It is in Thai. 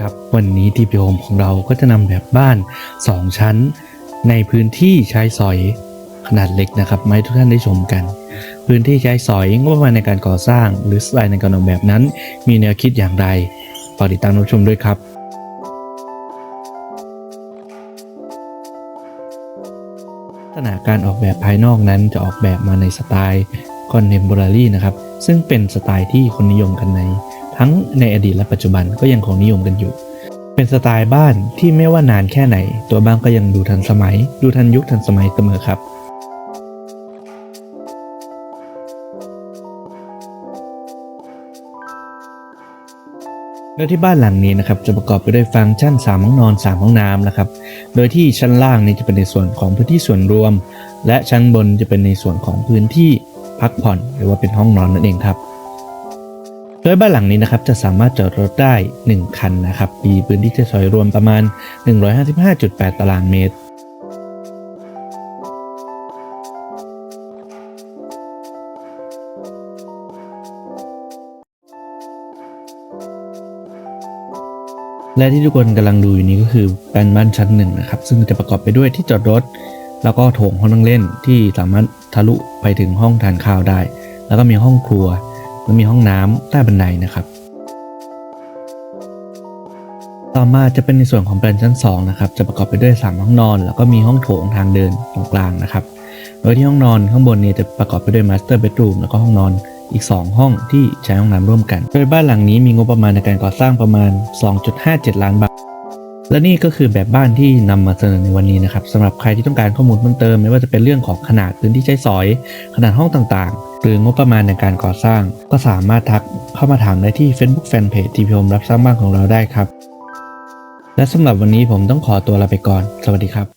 ครับวันนี้ทีพีโฮมของเราก็จะนำแบบบ้าน 2 ชั้น ในพื้นที่ใช้สอยขนาดเล็กนะครับมาให้ทุกท่านได้ชมกัน พื้นที่ใช้สอยงบประมาณในการก่อสร้าง หรือสไตล์ในการออกแบบนั้น มีแนวคิดอย่างไรฝากติดตามรับชมด้วยครับลักษณะการออกแบบภายนอกนั้นจะออกแบบมาในสไตล์ คอนเทม p o r a r y นะครับ ซึ่งเป็นสไตล์ที่คนนิยมกันใน ทั้งในอดีตและปัจจุบันก็ยังคงนิยมกันอยู่ เป็นสไตล์บ้านที่ไม่ว่านานแค่ไหน ตัวบ้านก็ยังดูทันสมัย ดูทันยุคทันสมัยเสมอครับโดยที่บ้านหลังนี้นะครับจะประกอบไปด้วยฟังก์ชัน 3 ห้องนอน 3 ห้องน้ำนะครับ โดยที่ชั้นล่างนี้จะเป็นในส่วนของพื้นที่ส่วนรวม และชั้นบนจะเป็นในส่วนของพื้นที่ พักผ่อนหรือว่าเป็นห้องนอนนั่นเองครับโดยบ้านหลังนี้นะครับจะสามารถจอดรถได้ 1 คันนะครับ มีพื้นที่ใช้สอยรวมประมาณ 155.8 ตารางเมตร และที่ทุกคนกำลังดูอยู่นี้ก็คือเป็นบ้านชั้นหนึ่งนะครับ ซึ่งจะประกอบไปด้วยที่จอดรถ แล้วก็โถงห้องนั่งเล่นที่สามารถ ทะลุไปถึงห้องทานข้าวได้ แล้วก็มีห้องครัวและมีห้องน้ำใต้บันไดนะครับ ต่อมาจะเป็นในส่วนของแปลนชั้น2นะครับจะประกอบไปด้วย 3 ห้องนอน แล้วก็มีห้องโถงทางเดินตรงกลางนะครับ โดยที่ห้องนอนข้างบนเนี่ยจะประกอบไปด้วยมาสเตอร์เบดรูมแล้วก็ห้องนอนอีก 2 ห้องที่ใช้ห้องน้ำร่วมกัน โดยบ้านหลังนี้มีงบประมาณในการก่อสร้างประมาณ 2.57 ล้านบาท และนี่ก็คือแบบบ้านที่นำมาเสนอในวันนี้นะครับสำหรับใครที่ต้องการข้อมูลเพิ่มเติมไม่ว่าจะเป็นเรื่องของขนาดพื้นที่ใช้สอย ขนาดห้องต่างๆ หรืองบประมาณในการก่อสร้าง ก็สามารถทักเข้ามาถามได้ที่ Facebook Fanpage ทีพีโฮมรับสร้างบ้านของเราได้ครับ และสำหรับวันนี้ผมต้องขอตัวลาไปก่อน สวัสดีครับ